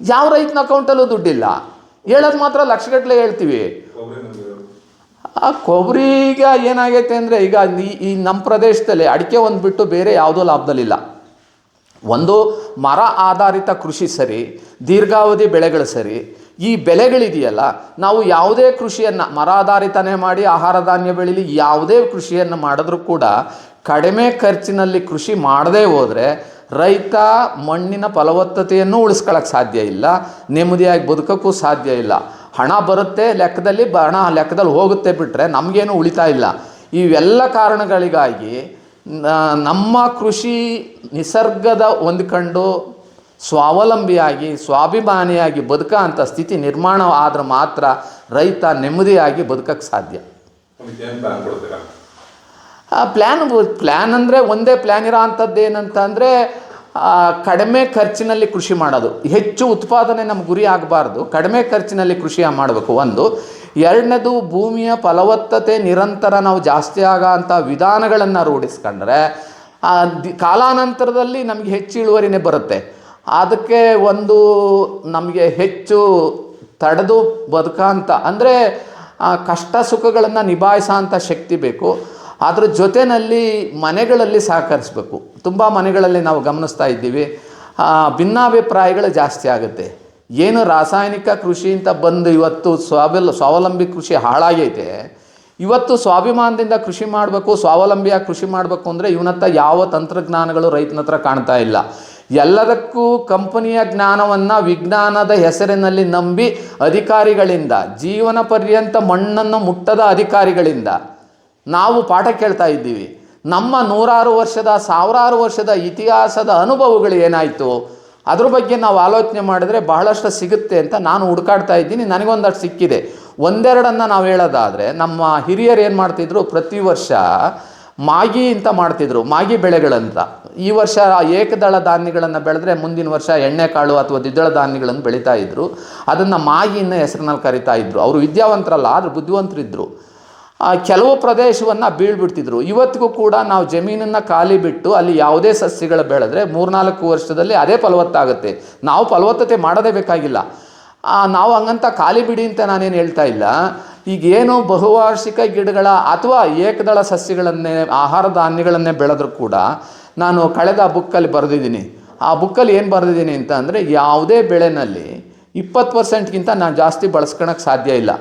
ಯಾವ ರೈತನ ಅಕೌಂಟಲ್ಲೂ ದುಡ್ಡಿಲ್ಲ. ಹೇಳೋದು ಮಾತ್ರ ಲಕ್ಷಗಟ್ಟಲೆ ಹೇಳ್ತೀವಿ. ಆ ಕೊಬ್ಬರಿಗ ಏನಾಗೈತೆ ಅಂದರೆ ಈಗ ಈ ನಮ್ಮ ಪ್ರದೇಶದಲ್ಲಿ ಅಡಿಕೆ ಒಂದು ಬಿಟ್ಟು ಬೇರೆ ಯಾವುದೂ ಲಾಭದಲ್ಲಿಲ್ಲ. ಒಂದು ಮರ ಆಧಾರಿತ ಕೃಷಿ ಸರಿ, ದೀರ್ಘಾವಧಿ ಬೆಳೆಗಳು ಸರಿ, ಈ ಬೆಲೆಗಳಿದೆಯಲ್ಲ ನಾವು ಯಾವುದೇ ಕೃಷಿಯನ್ನು ಮರ ಆಧಾರಿತನೇ ಮಾಡಿ ಆಹಾರ ಧಾನ್ಯ ಬೆಳೀಲಿ ಯಾವುದೇ ಕೃಷಿಯನ್ನು ಮಾಡಿದ್ರೂ ಕೂಡ ಕಡಿಮೆ ಖರ್ಚಿನಲ್ಲಿ ಕೃಷಿ ಮಾಡದೇ ಹೋದರೆ ರೈತ ಮಣ್ಣಿನ ಫಲವತ್ತತೆಯನ್ನು ಉಳಿಸ್ಕೊಳ್ಳೋಕ್ಕೆ ಸಾಧ್ಯ ಇಲ್ಲ, ನೆಮ್ಮದಿಯಾಗಿ ಬದುಕೋಕ್ಕೂ ಸಾಧ್ಯ ಇಲ್ಲ. ಹಣ ಬರುತ್ತೆ, ಲೆಕ್ಕದಲ್ಲಿ ಹಣ ಲೆಕ್ಕದಲ್ಲಿ ಹೋಗುತ್ತೆ ಬಿಟ್ಟರೆ ನಮಗೇನು ಉಳಿತಾ ಇಲ್ಲ. ಇವೆಲ್ಲ ಕಾರಣಗಳಿಗಾಗಿ ನಮ್ಮ ಕೃಷಿ ನಿಸರ್ಗದ ಹೊಂದ್ಕೊಂಡು ಸ್ವಾವಲಂಬಿಯಾಗಿ, ಸ್ವಾಭಿಮಾನಿಯಾಗಿ ಬದುಕೋ ಅಂಥ ಸ್ಥಿತಿ ನಿರ್ಮಾಣ ಆದರೆ ಮಾತ್ರ ರೈತ ನೆಮ್ಮದಿಯಾಗಿ ಬದುಕಕ್ಕೆ ಸಾಧ್ಯ ಅದಕ್ಕೆ ಏನು ಪ್ಲಾನ್ ಕೊಡ್ತೀರಾ ಆ ಪ್ಲ್ಯಾನ್ ಪ್ಲ್ಯಾನ್ ಅಂದರೆ ಒಂದೇ ಪ್ಲ್ಯಾನ್ ಇರೋ ಅಂಥದ್ದು ಏನಂತ ಅಂದರೆ ಕಡಿಮೆ ಖರ್ಚಿನಲ್ಲಿ ಕೃಷಿ ಮಾಡೋದು. ಹೆಚ್ಚು ಉತ್ಪಾದನೆ ನಮ್ಮ ಗುರಿ ಆಗಬಾರ್ದು. ಕಡಿಮೆ ಖರ್ಚಿನಲ್ಲಿ ಕೃಷಿ ಮಾಡಬೇಕು ಒಂದು. ಎರಡನೇದು ಭೂಮಿಯ ಫಲವತ್ತತೆ ನಿರಂತರ ನಾವು ಜಾಸ್ತಿ ಆಗೋ ಅಂಥ ವಿಧಾನಗಳನ್ನು ರೂಢಿಸ್ಕೊಂಡ್ರೆ ಕಾಲಾನಂತರದಲ್ಲಿ ನಮಗೆ ಹೆಚ್ಚು ಇಳುವರಿನೇ ಬರುತ್ತೆ. ಅದಕ್ಕೆ ಒಂದು ನಮಗೆ ಹೆಚ್ಚು ತಡೆದು ಬದುಕಂತ ಅಂದರೆ ಕಷ್ಟ ಸುಖಗಳನ್ನು ನಿಭಾಯಿಸೋ ಅಂಥ ಶಕ್ತಿ ಬೇಕು. ಅದ್ರ ಜೊತೆಯಲ್ಲಿ ಮನೆಗಳಲ್ಲಿ ಸಹಕರಿಸಬೇಕು. ತುಂಬ ಮನೆಗಳಲ್ಲಿ ನಾವು ಗಮನಿಸ್ತಾ ಇದ್ದೀವಿ. ಭಿನ್ನಾಭಿಪ್ರಾಯಗಳು ಜಾಸ್ತಿ ಆಗುತ್ತೆ. ಏನು ರಾಸಾಯನಿಕ ಕೃಷಿಯಿಂದ ಬಂದು ಇವತ್ತು ಸ್ವಾವಲ್, ಸ್ವಾವಲಂಬಿ ಕೃಷಿ ಹಾಳಾಗೈತೆ. ಇವತ್ತು ಸ್ವಾಭಿಮಾನದಿಂದ ಕೃಷಿ ಮಾಡಬೇಕು ಸ್ವಾವಲಂಬಿಯಾಗಿ ಕೃಷಿ ಮಾಡಬೇಕು ಅಂದರೆ ಇವನತ್ತ ಯಾವ ತಂತ್ರಜ್ಞಾನಗಳು ರೈತನ ಹತ್ರ ಕಾಣ್ತಾ ಇಲ್ಲ. ಎಲ್ಲದಕ್ಕೂ ಕಂಪನಿಯ ಜ್ಞಾನವನ್ನು ವಿಜ್ಞಾನದ ಹೆಸರಿನಲ್ಲಿ ನಂಬಿ ಅಧಿಕಾರಿಗಳಿಂದ, ಜೀವನ ಪರ್ಯಂತ ಮಣ್ಣನ್ನು ಮುಟ್ಟದ ಅಧಿಕಾರಿಗಳಿಂದ ನಾವು ಪಾಠ ಕೇಳ್ತಾ ಇದ್ದೀವಿ. ನಮ್ಮ ನೂರಾರು ವರ್ಷದ, ಸಾವಿರಾರು ವರ್ಷದ ಇತಿಹಾಸದ ಅನುಭವಗಳು ಏನಾಯಿತು? ಅದ್ರ ಬಗ್ಗೆ ನಾವು ಆಲೋಚನೆ ಮಾಡಿದ್ರೆ ಬಹಳಷ್ಟು ಸಿಗುತ್ತೆ ಅಂತ ನಾನು ಹುಡುಕಾಡ್ತಾ ಇದ್ದೀನಿ. ನನಗೊಂದಷ್ಟು ಸಿಕ್ಕಿದೆ. ಒಂದೆರಡನ್ನು ನಾವು ಹೇಳೋದಾದರೆ, ನಮ್ಮ ಹಿರಿಯರು ಏನು ಮಾಡ್ತಿದ್ರು? ಪ್ರತಿ ವರ್ಷ ಮಾಗಿ ಅಂತ ಮಾಡ್ತಿದ್ರು. ಮಾಗಿ ಬೆಳೆಗಳಂತ. ಈ ವರ್ಷ ಏಕದಳ ಧಾನ್ಯಗಳನ್ನು ಬೆಳೆದ್ರೆ ಮುಂದಿನ ವರ್ಷ ಎಣ್ಣೆಕಾಳು ಅಥವಾ ದ್ವಿದಳ ಧಾನ್ಯಗಳನ್ನು ಬೆಳೀತಾ ಇದ್ರು. ಅದನ್ನು ಮಾಗಿ ಹೆಸರಿನಲ್ಲಿ ಕರಿತಾ ಇದ್ದರು ಅವರು ವಿದ್ಯಾವಂತರಲ್ಲ, ಆದರೂ ಬುದ್ಧಿವಂತರಿದ್ದರು ಕೆಲವು ಪ್ರದೇಶವನ್ನು ಬೀಳ್ಬಿಡ್ತಿದ್ರು. ಇವತ್ತಿಗೂ ಕೂಡ ನಾವು ಜಮೀನನ್ನು ಖಾಲಿ ಬಿಟ್ಟು ಅಲ್ಲಿ ಯಾವುದೇ ಸಸ್ಯಗಳು ಬೆಳೆದ್ರೆ ಮೂರ್ನಾಲ್ಕು ವರ್ಷದಲ್ಲಿ ಅದೇ ಫಲವತ್ತಾಗುತ್ತೆ. ನಾವು ಫಲವತ್ತತೆ ಮಾಡೋದೇ ಬೇಕಾಗಿಲ್ಲ. ನಾವು ಹಂಗಂತ ಖಾಲಿ ಬಿಡಿ ಅಂತ ನಾನೇನು ಹೇಳ್ತಾ ಇಲ್ಲ. ಈಗೇನು ಬಹುವಾರ್ಷಿಕ ಗಿಡಗಳ ಅಥವಾ ಏಕದಳ ಸಸ್ಯಗಳನ್ನೇ, ಆಹಾರ ಧಾನ್ಯಗಳನ್ನೇ ಬೆಳೆದ್ರೂ ಕೂಡ ನಾನು ಕಳೆದ ಬುಕ್ಕಲ್ಲಿ ಬರೆದಿದ್ದೀನಿ. ಆ ಬುಕ್ಕಲ್ಲಿ ಏನು ಬರೆದಿದ್ದೀನಿ ಅಂತ ಅಂದರೆ ಯಾವುದೇ ಬೆಳೆನಲ್ಲಿ ಇಪ್ಪತ್ತು ಪರ್ಸೆಂಟ್ಗಿಂತ ನಾನು ಜಾಸ್ತಿ ಬಳಸ್ಕೊಳಕ್ಕೆ ಸಾಧ್ಯ ಇಲ್ಲ.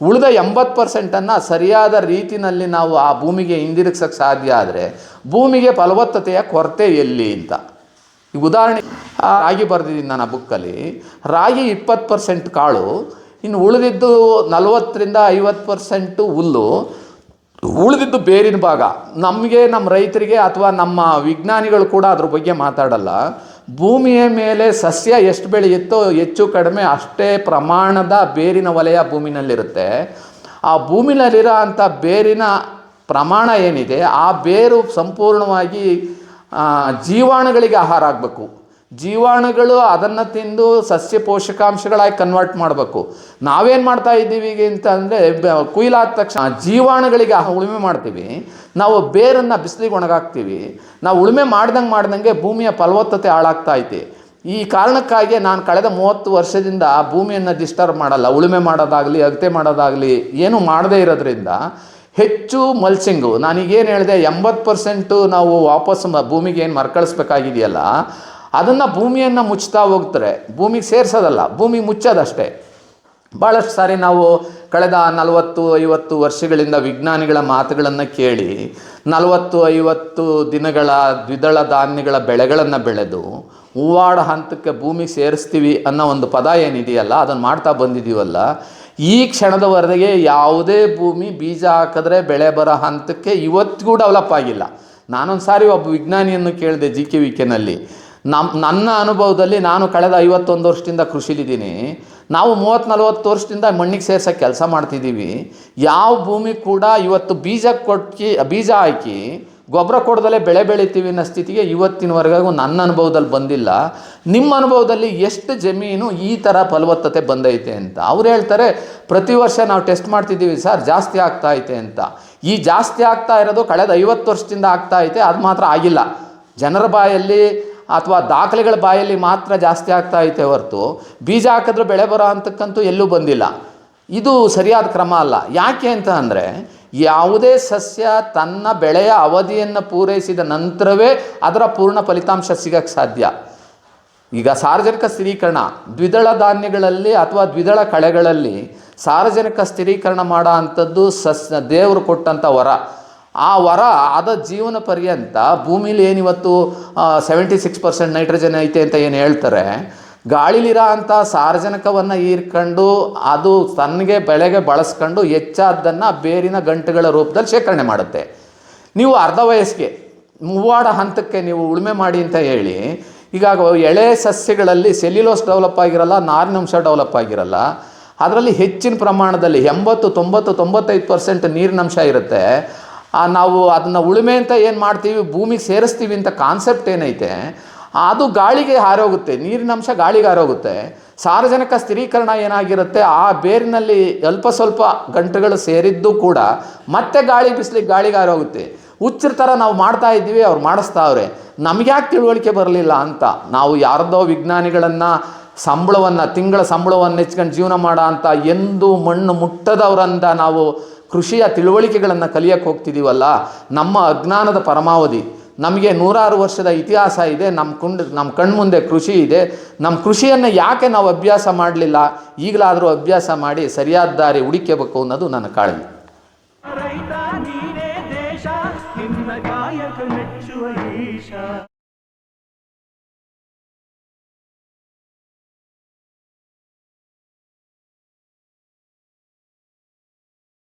ಉಳಿದ ಎಂಬತ್ತು ಪರ್ಸೆಂಟನ್ನು ಸರಿಯಾದ ರೀತಿಯಲ್ಲಿ ನಾವು ಆ ಭೂಮಿಗೆ ಹಿಂದಿರುಗ್ಸೋಕ್ಕೆ ಸಾಧ್ಯ ಆದರೆ ಭೂಮಿಗೆ ಫಲವತ್ತತೆಯ ಕೊರತೆ ಎಲ್ಲಿ ಅಂತ. ಈ ಉದಾಹರಣೆ ರಾಗಿ ಬರೆದಿದ್ದೀನಿ ನಾನು ಆ ಬುಕ್ಕಲ್ಲಿ ರಾಗಿ ಇಪ್ಪತ್ತು ಪರ್ಸೆಂಟ್ ಕಾಳು, ಇನ್ನು ಉಳಿದಿದ್ದು ನಲವತ್ತರಿಂದ ಐವತ್ತು ಪರ್ಸೆಂಟು ಹುಲ್ಲು. ಉಳಿದಿದ್ದು ಬೇರಿನ ಭಾಗ. ನಮಗೆ ನಮ್ಮ ರೈತರಿಗೆ ಅಥವಾ ನಮ್ಮ ವಿಜ್ಞಾನಿಗಳು ಕೂಡ ಅದ್ರ ಬಗ್ಗೆ ಮಾತಾಡಲ್ಲ. ಭೂಮಿಯ ಮೇಲೆ ಸಸ್ಯ ಎಷ್ಟು ಬೆಳೆಯುತ್ತೋ ಹೆಚ್ಚು ಕಡಿಮೆ ಅಷ್ಟೇ ಪ್ರಮಾಣದ ಬೇರಿನ ವಲಯ ಭೂಮಿನಲ್ಲಿರುತ್ತೆ. ಆ ಭೂಮಿನಲ್ಲಿರೋ ಅಂಥ ಬೇರಿನ ಪ್ರಮಾಣ ಏನಿದೆ, ಆ ಬೇರು ಸಂಪೂರ್ಣವಾಗಿ ಜೀವಾಣುಗಳಿಗೆ ಆಹಾರ ಆಗಬೇಕು. ಜೀವಾಣುಗಳು ಅದನ್ನು ತಿಂದು ಸಸ್ಯ ಪೋಷಕಾಂಶಗಳಾಗಿ ಕನ್ವರ್ಟ್ ಮಾಡಬೇಕು. ನಾವೇನು ಮಾಡ್ತಾ ಇದ್ದೀವಿ ಈಗ ಅಂತ ಅಂದರೆ ಕುಯ್ಲಾದ ತಕ್ಷಣ ಜೀವಾಣುಗಳಿಗೆ ಆ ಉಳುಮೆ ಮಾಡ್ತೀವಿ. ನಾವು ಬೇರನ್ನು ಬಿಸಿಲಿಗೆ ಒಣಗಾಕ್ತೀವಿ. ನಾವು ಉಳುಮೆ ಮಾಡ್ದಂಗೆ ಮಾಡ್ದಂಗೆ ಭೂಮಿಯ ಫಲವತ್ತತೆ ಹಾಳಾಗ್ತಾ ಐತಿ. ಈ ಕಾರಣಕ್ಕಾಗಿ ನಾನು ಕಳೆದ ಮೂವತ್ತು ವರ್ಷದಿಂದ ಭೂಮಿಯನ್ನು ಡಿಸ್ಟರ್ಬ್ ಮಾಡಲ್ಲ. ಉಳುಮೆ ಮಾಡೋದಾಗಲಿ ಅಗತೆ ಮಾಡೋದಾಗಲಿ, ಏನು ಮಾಡದೇ ಇರೋದ್ರಿಂದ ಹೆಚ್ಚು ಮಲ್ಸಿಂಗು ನಾನೀಗೇನು ಹೇಳಿದೆ, ಎಂಬತ್ತು ಪರ್ಸೆಂಟು ನಾವು ವಾಪಸ್ ಭೂಮಿಗೆ ಏನು ಮರ್ಕಳಿಸ್ಬೇಕಾಗಿದೆಯಲ್ಲ ಅದನ್ನು ಭೂಮಿಯನ್ನು ಮುಚ್ಚುತ್ತಾ ಹೋಗ್ತಾರೆ. ಭೂಮಿಗೆ ಸೇರಿಸೋದಲ್ಲ, ಭೂಮಿ ಮುಚ್ಚೋದಷ್ಟೇ. ಭಾಳಷ್ಟು ಸಾರಿ ನಾವು ಕಳೆದ ನಲವತ್ತು, ಐವತ್ತು ವರ್ಷಗಳಿಂದ ವಿಜ್ಞಾನಿಗಳ ಮಾತುಗಳನ್ನು ಕೇಳಿ, ನಲವತ್ತು, ಐವತ್ತು ದಿನಗಳ ದ್ವಿದಳ ಧಾನ್ಯಗಳ ಬೆಳೆಗಳನ್ನು ಬೆಳೆದು ಹೂವಾಡ ಹಂತಕ್ಕೆ ಭೂಮಿ ಸೇರಿಸ್ತೀವಿ ಅನ್ನೋ ಒಂದು ಪದ ಏನಿದೆಯಲ್ಲ ಅದನ್ನು ಮಾಡ್ತಾ ಬಂದಿದ್ದೀವಲ್ಲ ಈ ಕ್ಷಣದವರೆಗೆ ಯಾವುದೇ ಭೂಮಿ ಬೀಜ ಹಾಕಿದ್ರೆ ಬೆಳೆ ಬರೋ ಹಂತಕ್ಕೆ ಇವತ್ತಿಗೂ ಡೆವಲಪ್ ಆಗಿಲ್ಲ. ನಾನೊಂದು ಸಾರಿ ಒಬ್ಬ ವಿಜ್ಞಾನಿಯನ್ನು ಕೇಳಿದೆ, ಜಿ ಕೆ ವಿ ಕೆನಲ್ಲಿ ನಮ್ಮ ನನ್ನ ಅನುಭವದಲ್ಲಿ ನಾನು ಕಳೆದ ಐವತ್ತೊಂದು ವರ್ಷದಿಂದ ಕೃಷಿಲಿದ್ದೀನಿ. ನಾವು ಮೂವತ್ತು ನಲ್ವತ್ತು ವರ್ಷದಿಂದ ಮಣ್ಣಿಗೆ ಸೇರ್ಸೋಕ್ಕೆ ಕೆಲಸ ಮಾಡ್ತಿದ್ದೀವಿ. ಯಾವ ಭೂಮಿ ಕೂಡ ಇವತ್ತು ಬೀಜ ಕೊಟ್ಟು ಬೀಜ ಹಾಕಿ ಗೊಬ್ಬರ ಕೊಡ್ದಲೇ ಬೆಳೆ ಬೆಳಿತೀವಿ ಅನ್ನೋ ಸ್ಥಿತಿಗೆ ಇವತ್ತಿನವರೆಗೂ ನನ್ನ ಅನುಭವದಲ್ಲಿ ಬಂದಿಲ್ಲ. ನಿಮ್ಮ ಅನುಭವದಲ್ಲಿ ಎಷ್ಟು ಜಮೀನು ಈ ಥರ ಫಲವತ್ತತೆ ಬಂದೈತೆ ಅಂತ. ಅವ್ರು ಹೇಳ್ತಾರೆ, ಪ್ರತಿ ವರ್ಷ ನಾವು ಟೆಸ್ಟ್ ಮಾಡ್ತಿದ್ದೀವಿ ಸರ್, ಜಾಸ್ತಿ ಆಗ್ತಾ ಐತೆ ಅಂತ. ಈ ಜಾಸ್ತಿ ಆಗ್ತಾ ಇರೋದು ಕಳೆದ ಐವತ್ತು ವರ್ಷದಿಂದ ಆಗ್ತಾ ಐತೆ, ಅದು ಮಾತ್ರ ಆಗಿಲ್ಲ. ಜನರ ಬಾಯಲ್ಲಿ ಅಥವಾ ದಾಖಲೆಗಳ ಬಾಯಲ್ಲಿ ಮಾತ್ರ ಜಾಸ್ತಿ ಆಗ್ತಾ ಐತೆ ಹೊರತು ಬೀಜ ಹಾಕಿದ್ರೆ ಬೆಳೆ ಬರೋ ಅಂತಕ್ಕಂತೂ ಎಲ್ಲೂ ಬಂದಿಲ್ಲ. ಇದು ಸರಿಯಾದ ಕ್ರಮ ಅಲ್ಲ. ಯಾಕೆ ಅಂತ ಅಂದರೆ ಯಾವುದೇ ಸಸ್ಯ ತನ್ನ ಬೆಳೆಯ ಅವಧಿಯನ್ನು ಪೂರೈಸಿದ ನಂತರವೇ ಅದರ ಪೂರ್ಣ ಫಲಿತಾಂಶ ಸಿಗಕ್ಕೆ ಸಾಧ್ಯ. ಈಗ ಸಾರ್ವಜನಿಕ ಸ್ಥಿರೀಕರಣ, ದ್ವಿದಳ ಧಾನ್ಯಗಳಲ್ಲಿ ಅಥವಾ ದ್ವಿದಳ ಕಳೆಗಳಲ್ಲಿ ಸಾರ್ವಜನಿಕ ಸ್ಥಿರೀಕರಣ ಮಾಡೋ ಅಂಥದ್ದು ಸಸ್ಯ ದೇವರು ಕೊಟ್ಟಂಥ ವರ. ಆ ವರ ಅದ ಜೀವನ ಪರ್ಯಂತ ಭೂಮಿಲಿ ಏನಿವತ್ತು ಸೆವೆಂಟಿ ಸಿಕ್ಸ್ ಪರ್ಸೆಂಟ್ ನೈಟ್ರೋಜನ್ ಐತೆ ಅಂತ ಏನು ಹೇಳ್ತಾರೆ, ಗಾಳಿಲಿರೋ ಅಂಥ ಸಾರ್ವಜನಿಕವನ್ನು ಹೀರ್ಕೊಂಡು ಅದು ತನಗೆ ಬೆಳೆಗೆ ಬಳಸ್ಕೊಂಡು ಹೆಚ್ಚಾದ್ದನ್ನು ಬೇರಿನ ಗಂಟುಗಳ ರೂಪದಲ್ಲಿ ಶೇಖರಣೆ ಮಾಡುತ್ತೆ. ನೀವು ಅರ್ಧ ವಯಸ್ಸಿಗೆ ಮೂವಾಡ ಹಂತಕ್ಕೆ ನೀವು ಉಳುಮೆ ಮಾಡಿ ಅಂತ ಹೇಳಿ ಈಗ ಎಳೆ ಸಸ್ಯಗಳಲ್ಲಿ ಸೆಲ್ಯುಲೋಸ್ ಡೆವಲಪ್ ಆಗಿರಲ್ಲ, ನಾರಿನಂಶ ಡೆವಲಪ್ ಆಗಿರಲ್ಲ, ಅದರಲ್ಲಿ ಹೆಚ್ಚಿನ ಪ್ರಮಾಣದಲ್ಲಿ ಎಂಬತ್ತು, ತೊಂಬತ್ತು, ತೊಂಬತ್ತೈದು ಪರ್ಸೆಂಟ್ ನೀರಿನಂಶ ಇರುತ್ತೆ ನಾವು ಅದನ್ನು ಉಳುಮೆ ಅಂತ ಏನು ಮಾಡ್ತೀವಿ? ಭೂಮಿಗೆ ಸೇರಿಸ್ತೀವಿ ಅಂತ ಕಾನ್ಸೆಪ್ಟ್ ಏನೈತೆ? ಅದು ಗಾಳಿಗೆ ಹಾರೋಗುತ್ತೆ. ನೀರಿನಂಶ ಗಾಳಿಗೆ ಹಾರೋಗುತ್ತೆ. ಸಾರ್ವಜನಿಕ ಸ್ಥಿರೀಕರಣ ಏನಾಗಿರುತ್ತೆ? ಆ ಬೇರಿನಲ್ಲಿ ಅಲ್ಪ ಸ್ವಲ್ಪ ಗಂಟುಗಳು ಸೇರಿದ್ದು ಕೂಡ ಮತ್ತೆ ಗಾಳಿ ಬಿಸಿಲಿಗೆ ಗಾಳಿಗೆ ಹಾರೋಗುತ್ತೆ. ಹುಚ್ಚರ ಥರ ನಾವು ಮಾಡ್ತಾ ಇದ್ದೀವಿ, ಅವ್ರು ಮಾಡಿಸ್ತಾವ್ರೆ. ನಮ್ಗೆ ಯಾಕೆ ತಿಳುವಳಿಕೆ ಬರಲಿಲ್ಲ ಅಂತ. ನಾವು ಯಾರದೋ ವಿಜ್ಞಾನಿಗಳನ್ನು ಸಂಬಳವನ್ನು, ತಿಂಗಳ ಸಂಬಳವನ್ನು ಹೆಚ್ಕೊಂಡು ಜೀವನ ಮಾಡೋ ಅಂತ, ಎಂದು ಮಣ್ಣು ಮುಟ್ಟದವರಂದ ನಾವು ಕೃಷಿಯ ತಿಳುವಳಿಕೆಗಳನ್ನು ಕಲಿಯಕ್ಕೆ ಹೋಗ್ತಿದ್ದೀವಲ್ಲ ನಮ್ಮ ಅಜ್ಞಾನದ ಪರಮಾವಧಿ. ನಮಗೆ ನೂರಾರು ವರ್ಷದ ಇತಿಹಾಸ ಇದೆ ನಮ್ಮ ಕುಂಡ್ ನಮ್ಮ ಕಣ್ಮುಂದೆ ಕೃಷಿ ಇದೆ. ನಮ್ಮ ಕೃಷಿಯನ್ನು ಯಾಕೆ ನಾವು ಅಭ್ಯಾಸ ಮಾಡಲಿಲ್ಲ? ಈಗಲಾದರೂ ಅಭ್ಯಾಸ ಮಾಡಿ ಸರಿಯಾದ ದಾರಿ ಹುಡುಕಬೇಕು ಅನ್ನೋದು ನನ್ನ ಕಾಳಜಿ.